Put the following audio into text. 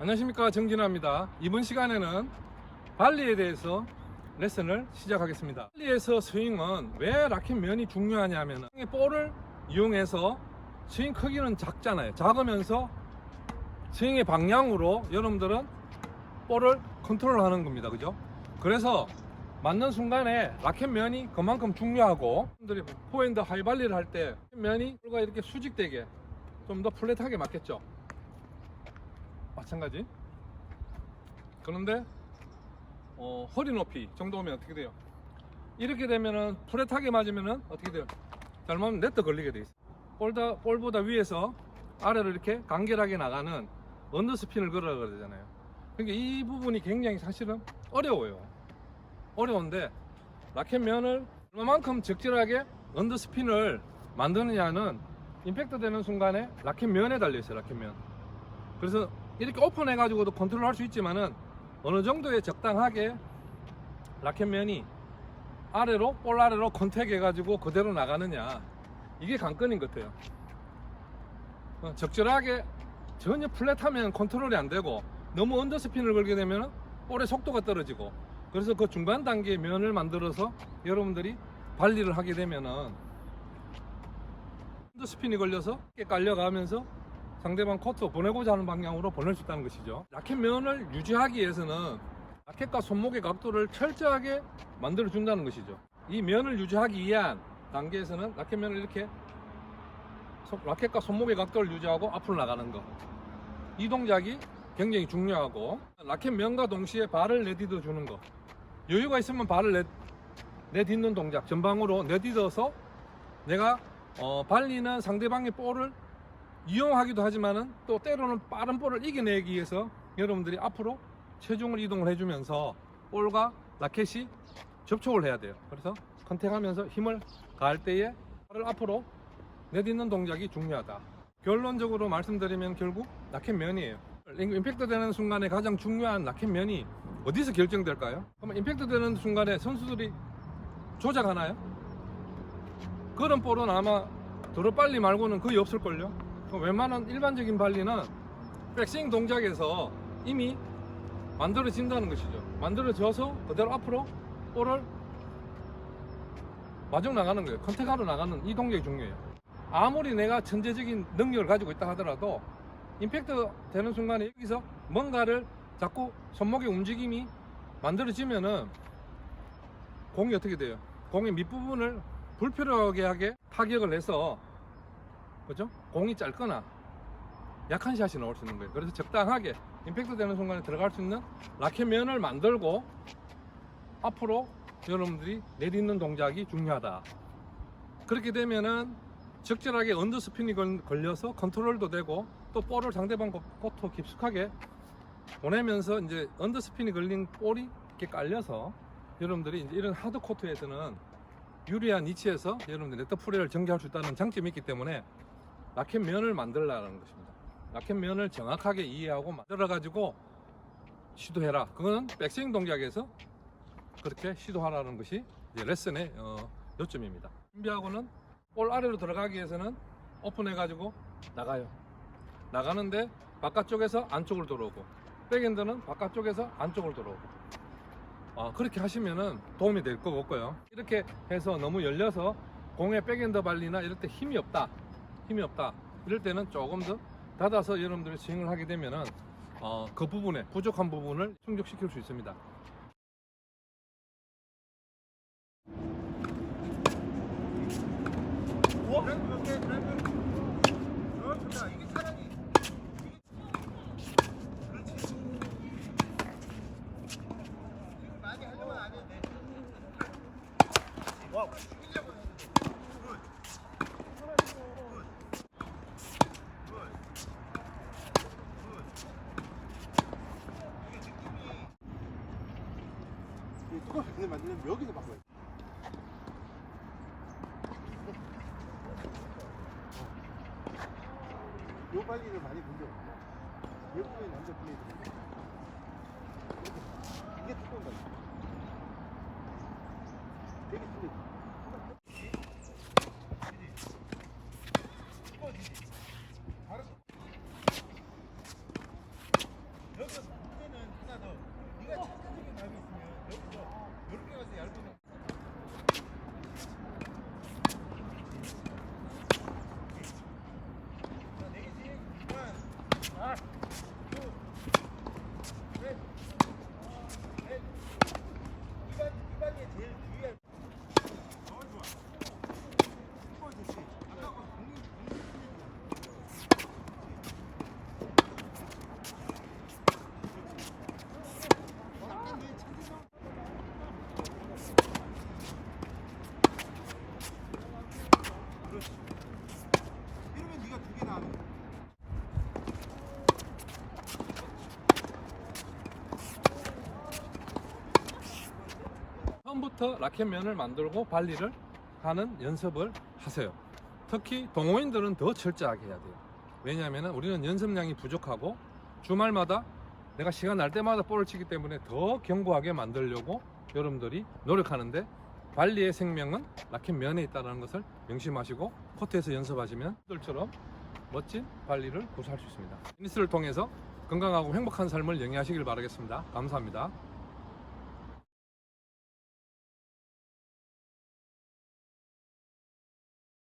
안녕하십니까 정진아입니다. 이번 시간에는 발리에 대해서 레슨을 시작하겠습니다. 발리에서 스윙은 왜 라켓 면이 중요하냐면 볼을 이용해서 스윙 크기는 작잖아요. 작으면서 스윙의 방향으로 여러분들은 볼을 컨트롤하는 겁니다. 그죠? 그래서 맞는 순간에 라켓 면이 그만큼 중요하고 여러분들이 포핸드 하이발리를 할 때 면이 볼과 이렇게 수직되게 좀 더 플랫하게 맞겠죠. 마찬가지. 그런데 어, 허리 높이 정도면 어떻게 돼요? 이렇게 되면은 플랫하게 맞으면은 어떻게 돼요? 잘못하면 네트 걸리게 돼 있어. 볼다 볼보다 위에서 아래로 이렇게 간결하게 나가는 언더 스핀을 걸으라 그러잖아요. 그러니까 이 부분이 굉장히 사실은 어려워요. 어려운데 라켓 면을 얼마만큼 적절하게 언더 스핀을 만드느냐는 임팩트 되는 순간에 라켓 면에 달려 있어요. 라켓 면. 그래서 이렇게 오픈해 가지고도 컨트롤 할 수 있지만은 어느 정도의 적당하게 라켓 면이 아래로 볼 아래로 컨택 해 가지고 그대로 나가느냐. 이게 관건인 것 같아요. 어, 적절하게 전혀 플랫하면 컨트롤이 안 되고 너무 언더스핀을 걸게 되면 볼의 속도가 떨어지고 그래서 그 중간 단계의 면을 만들어서 여러분들이 발리를 하게 되면은 언더스핀이 걸려서 깔려가면서 상대방 코트 보내고자 하는 방향으로 보낼 수 있다는 것이죠. 라켓 면을 유지하기 위해서는 라켓과 손목의 각도를 철저하게 만들어 준다는 것이죠. 이 면을 유지하기 위한 단계에서는 라켓 면을 이렇게 손- 라켓과 손목의 각도를 유지하고 앞으로 나가는 것. 이 동작이 굉장히 중요하고 라켓 면과 동시에 발을 내딛어 주는 것. 여유가 있으면 발을 내, 내딛는 동작 전방으로 내딛어서 내가 어, 발리는 상대방의 볼을 이용하기도 하지만은 또 때로는 빠른 볼을 이겨내기 위해서 여러분들이 앞으로 체중을 이동을 해주면서 볼과 라켓이 접촉을 해야 돼요. 그래서 컨택하면서 힘을 가할 때에 발을 앞으로 내딛는 동작이 중요하다. 결론적으로 말씀드리면 결국 라켓 면이에요. 임팩트 되는 순간에 가장 중요한 라켓 면이 어디서 결정될까요? 그러면 임팩트 되는 순간에 선수들이 조작하나요? 그런 볼은 아마 도로 빨리 말고는 거의 없을걸요. 웬만한 일반적인 발리는 백스윙 동작에서 이미 만들어진다는 것이죠. 만들어져서 그대로 앞으로 볼을 마중 나가는 거예요. 컨택하러 나가는 이 동작이 중요해요. 아무리 내가 천재적인 능력을 가지고 있다 하더라도 임팩트 되는 순간에 여기서 뭔가를 자꾸 손목의 움직임이 만들어지면은 공이 어떻게 돼요? 공의 밑부분을 불필요하게 하게 타격을 해서 그죠? 공이 짧거나 약한 샷이 나올 수 있는 거예요. 그래서 적당하게 임팩트 되는 순간에 들어갈 수 있는 라켓 면을 만들고 앞으로 여러분들이 내딛는 동작이 중요하다. 그렇게 되면은 적절하게 언더 스핀이 걸- 걸려서 컨트롤도 되고 또 볼을 상대방 코트 깊숙하게 보내면서 이제 언더 스핀이 걸린 볼이 이렇게 깔려서 여러분들이 이제 이런 하드 코트에서는 유리한 위치에서 여러분들 네트 프레를 전개할 수 있다는 장점이 있기 때문에 라켓 면을 만들라는 것입니다. 라켓 면을 정확하게 이해하고 만들어 가지고 시도해라. 그거는 백스윙 동작에서 그렇게 시도하라는 것이 레슨의 어, 요점입니다. 준비하고는 볼 아래로 들어가기 위해서는 오픈해 가지고 나가요. 나가는데 바깥쪽에서 안쪽으로 들어오고 백엔드는 바깥쪽에서 안쪽으로 들어오고 아, 그렇게 하시면은 도움이 될거 없고요. 이렇게 해서 너무 열려서 공의 백엔드 발리나 이럴 때 힘이 없다. 힘이 없다. 이럴 때는 조금 더 닫아서 여러분들이 스윙을 하게 되면은 어, 그 부분에 부족한 부분을 충족시킬 수 있습니다. 이똑 같이 그냥 만들려면 여기서 바꿔야 돼. 요 발리를 많이 본적 없어. 외국인 남자 플레이들. 이게 두꺼운 발리. 되게 틀리지. 지금부터 라켓면을 만들고 발리를 하는 연습을 하세요. 특히 동호인들은 더 철저하게 해야 돼요. 왜냐하면 우리는 연습량이 부족하고 주말마다 내가 시간 날 때마다 볼을 치기 때문에 더 견고하게 만들려고 여러분들이 노력하는데 발리의 생명은 라켓 면에 있다는 것을 명심하시고 코트에서 연습하시면 들처럼 멋진 발리를 구사할 수 있습니다. 테니스를 통해서 건강하고 행복한 삶을 영위하시길 바라겠습니다. 감사합니다.